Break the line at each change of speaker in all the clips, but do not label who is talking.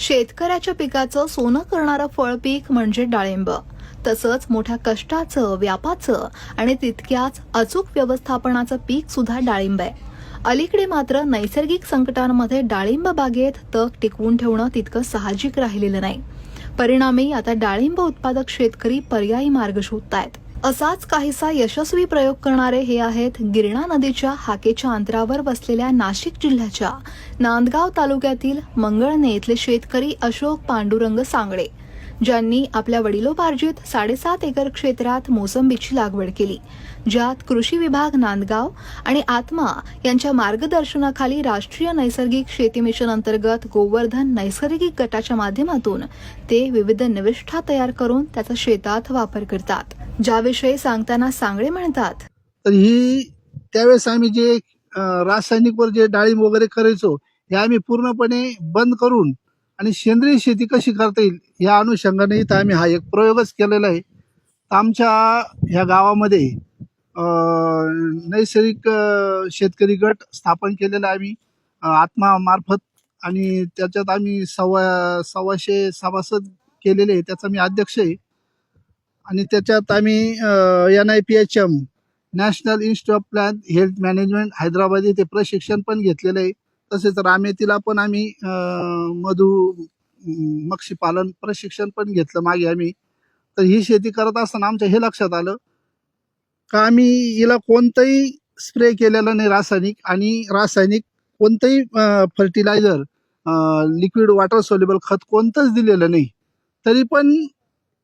शेतकऱ्याच्या पिकाचं सोनं करणारं फळपीक म्हणजे डाळिंब. तसंच मोठ्या कष्टाचं व्यापाचं आणि तितक्याच अचूक व्यवस्थापनाचं पीक सुद्धा डाळिंब आहे. अलीकडे मात्र नैसर्गिक संकटांमध्ये डाळिंब बागेत तग टिकवून ठेवणं तितकं साहजिक राहिलेलं नाही. परिणामी आता डाळिंब उत्पादक शेतकरी पर्यायी मार्ग शोधतायत. असाच काहीसा यशस्वी प्रयोग करणारे हे आहेत गिरणा नदीच्या हाकेच्या अंतरावर वसलेल्या नाशिक जिल्ह्याच्या नांदगाव तालुक्यातील मंगळने इथले शेतकरी अशोक पांडुरंग सांगळे. ज्यांनी आपल्या वडिलोपार्जित साडेसात एकर क्षेत्रात मोसंबीची लागवड केली ज्यात कृषी विभाग नांदगाव आणि आत्मा यांच्या मार्गदर्शनाखाली राष्ट्रीय नैसर्गिक शेती मिशन अंतर्गत गोवर्धन नैसर्गिक गटाच्या माध्यमातून ते विविध निविष्ठा तयार करून त्याचा शेतात वापर करतात. ज्याविषयी सांगताना सांगळे म्हणतात
तर ही त्यावेळेस आम्ही जे रासायनिकवर जे डाळिंब वगैरे करायचो हे आम्ही पूर्णपणे बंद करून आणि सेंद्रिय शेती कशी करता येईल या अनुषंगाने इथं आम्ही हा एक प्रयोगच केलेला आहे. तर आमच्या ह्या गावामध्ये नैसर्गिक शेतकरी गट स्थापन केलेला आहे आम्ही. आत्मामार्फत आणि त्याच्यात आम्ही सव्वा सव्वाशे सभासद केलेले आहे. त्याचा मी अध्यक्ष आहे. आणि त्याच्यात आम्ही N I P H M national institute of plan health management Hyderabad येथे प्रशिक्षण पण घेतलेलं आहे. तसेच रामेतीला पण आम्ही मधु मक्षीपालन प्रशिक्षण पण घेतलं मागे आम्ही. तर ही शेती करत असताना आमच्या हे लक्षात आलं का आम्ही हिला कोणतंही स्प्रे केलेलं नाही रासायनिक आणि रासायनिक कोणतंही फर्टिलायझर लिक्विड वॉटर सोल्युबल खत कोणतंच दिलेलं नाही. तरी पण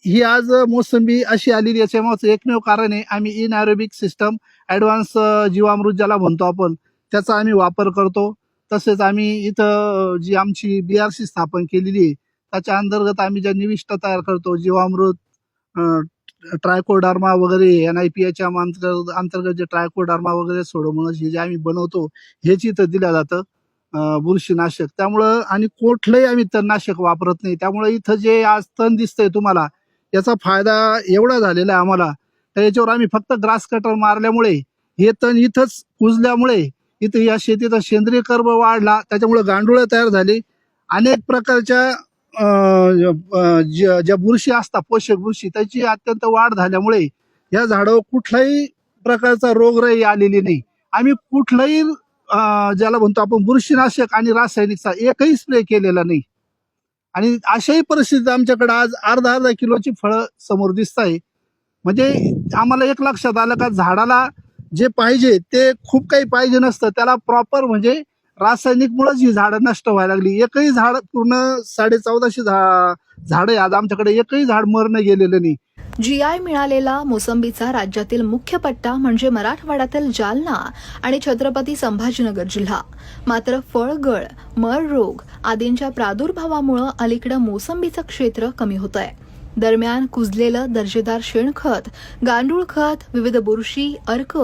ही आज मोसंबी अशी आलेली याच्यामुळे एकमेव कारण आहे आम्ही इनॅरोबिक सिस्टम ॲडव्हान्स जीवामृत ज्याला म्हणतो आपण त्याचा आम्ही वापर करतो. तसेच आम्ही इथं जी आमची बी आर सी स्थापन केलेली आहे त्याच्या अंतर्गत आम्ही ज्या निविष्ट तयार करतो जीवामृत ट्रायकोडार्मा वगैरे एन आय पी एच्या अंतर्गत अंतर्गत जे ट्रायकोडार्मा वगैरे सोडवणं हे जे आम्ही बनवतो हेच इथं दिलं जातं बुरशीनाशक. त्यामुळं आणि कुठलंही आम्ही तणनाशक वापरत नाही. त्यामुळे इथं जे आज तण दिसतंय तुम्हाला याचा फायदा एवढा झालेला आहे आम्हाला. तर याच्यावर आम्ही फक्त ग्रास कटर मारल्यामुळे हे तण इथंच कुजल्यामुळे इथं या शेतीचा सेंद्रिय कर्ब वाढला त्याच्यामुळे गांडुळं तयार झाली. अनेक प्रकारच्या ज्या ज्या बुरशी असतात पोषक बुरशी त्याची अत्यंत वाढ झाल्यामुळे या झाडावर कुठलाही प्रकारचा रोगराई आलेली नाही. आम्ही कुठलाही ज्याला म्हणतो आपण बुरशीनाशक आणि रासायनिकचा एकही स्प्रे केलेला नाही. आणि अशाही परिस्थितीत आमच्याकडे आज अर्धा अर्धा किलोची फळं समोर दिसत आहे म्हणजे आम्हाला एक लक्षात आलं का झाडाला जे पाहिजे ते खूप काही पाहिजे नसतं. त्याला प्रॉपर म्हणजे रासायनिकमुळेच ही झाडं नष्ट व्हायला लागली. एकही झाड पूर्ण साडे चौदाशे झा झाड आज आमच्याकडे एकही झाड मरणं गेलेलं नाही.
जीआय मिळालेला मोसंबीचा राज्यातील मुख्य पट्टा म्हणजे मराठवाड्यातील जालना आणि छत्रपती संभाजीनगर जिल्हा. मात्र फळगळ मर रोग आदींच्या प्रादुर्भावामुळं अलीकडं मोसंबीचं क्षेत्र कमी होत आहे दरम्यान कुजलेलं दर्जेदार शेणखत गांडूळ खत विविध बुरशी अर्क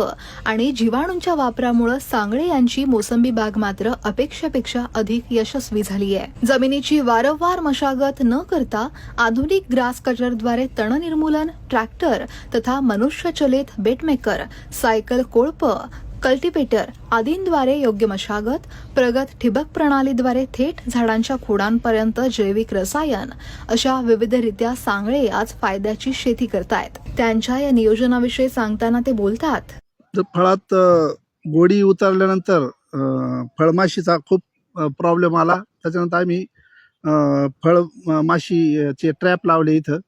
आणि जीवाणूंच्या वापरामुळे सांगळे यांची मोसंबी बाग मात्र अपेक्षेपेक्षा अधिक यशस्वी झाली आहे जमिनीची वारंवार मशागत न करता आधुनिक ग्रास कटरद्वारे तण निर्मूलन ट्रॅक्टर तथा मनुष्यचलित बेटमेकर सायकल कोळप कल्टिवेटर आदींद्वारे योग्य मशागत प्रगत ठिबक प्रणालीद्वारे थेट झाडांच्या खोडांपर्यंत जैविक रसायन अशा विविधरित्या सांगळे आज फायद्याची शेती करतायत. त्यांच्या या नियोजनाविषयी सांगताना ते बोलतात.
जर फळात गोडी उतरल्यानंतर फळमाशीचा खूप प्रॉब्लेम आला. त्याच्यानंतर आम्ही फळ माशीचे ट्रॅप लावले इथं.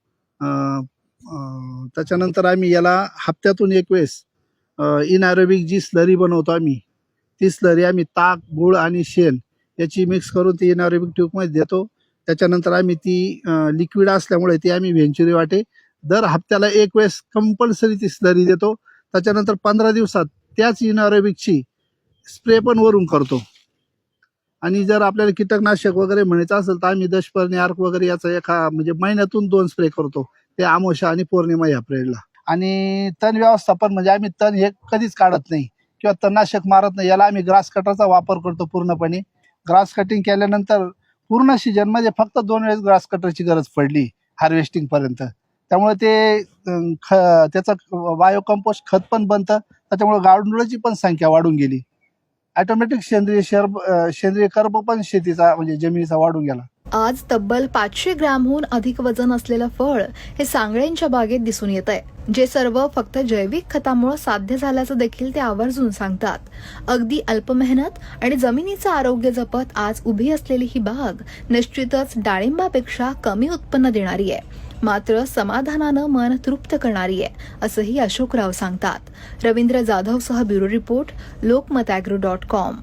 त्याच्यानंतर आम्ही याला हप्त्यातून एक वेळेस इनॅरोबिक जी स्लरी बनवतो आम्ही ती स्लरी आम्ही ताक गुळ आणि शेण याची मिक्स करून ती इनॅरोबिक ट्यूबमध्ये देतो. त्याच्यानंतर आम्ही ती लिक्विड असल्यामुळे ती आम्ही व्हेंचुरी वाटे. दर हप्त्याला एक वेळेस कंपल्सरी ती स्लरी देतो. त्याच्यानंतर पंधरा दिवसात त्याच इनॉरेबिकची स्प्रे पण वरून करतो. आणि जर आपल्याला कीटकनाशक वगैरे म्हणायचं असेल तर आम्ही दशपर्णी अर्क वगैरे याचा एका म्हणजे महिन्यातून दोन स्प्रे करतो. ते आमोशा आणि पौर्णिमा या प्रेडला आणि तण व्यवस्थापन म्हणजे आम्ही तण हे कधीच काढत नाही. किंवा तणनाशक मारत नाही याला आम्ही ग्रास कटरचा वापर करतो पूर्णपणे. ग्रास कटिंग केल्यानंतर पूर्ण सीजनमध्ये फक्त दोन वेळेस ग्रास कटरची गरज पडली हार्वेस्टिंग पर्यंत. त्यामुळे ते ख त्याचं बायो कंपोस्ट खत पण बनतं त्याच्यामुळे गांडुळाची पण संख्या वाढून गेली. ऑटोमॅटिक सेंद्रिय शर्ब सेंद्रिय कर्ब पण शेतीचा म्हणजे जमिनीचा वाढून गेला.
आज तब्बल पाचशे ग्रॅमहून अधिक वजन असलेलं फळ हे सांगळेंच्या बागेत दिसून येत आहे जे सर्व फक्त जैविक खतामुळे साध्य झाल्याचं देखील ते आवर्जून सांगतात. अगदी अल्प मेहनत आणि जमिनीचं आरोग्य जपत आज उभी असलेली ही बाग निश्चितच डाळिंबापेक्षा कमी उत्पन्न देणारी आहे. मात्र समाधानानं मन तृप्त करणारी आहे असंही अशोकराव सांगतात. Ravindra जाधवसह bureau report Lokmat agro dot com.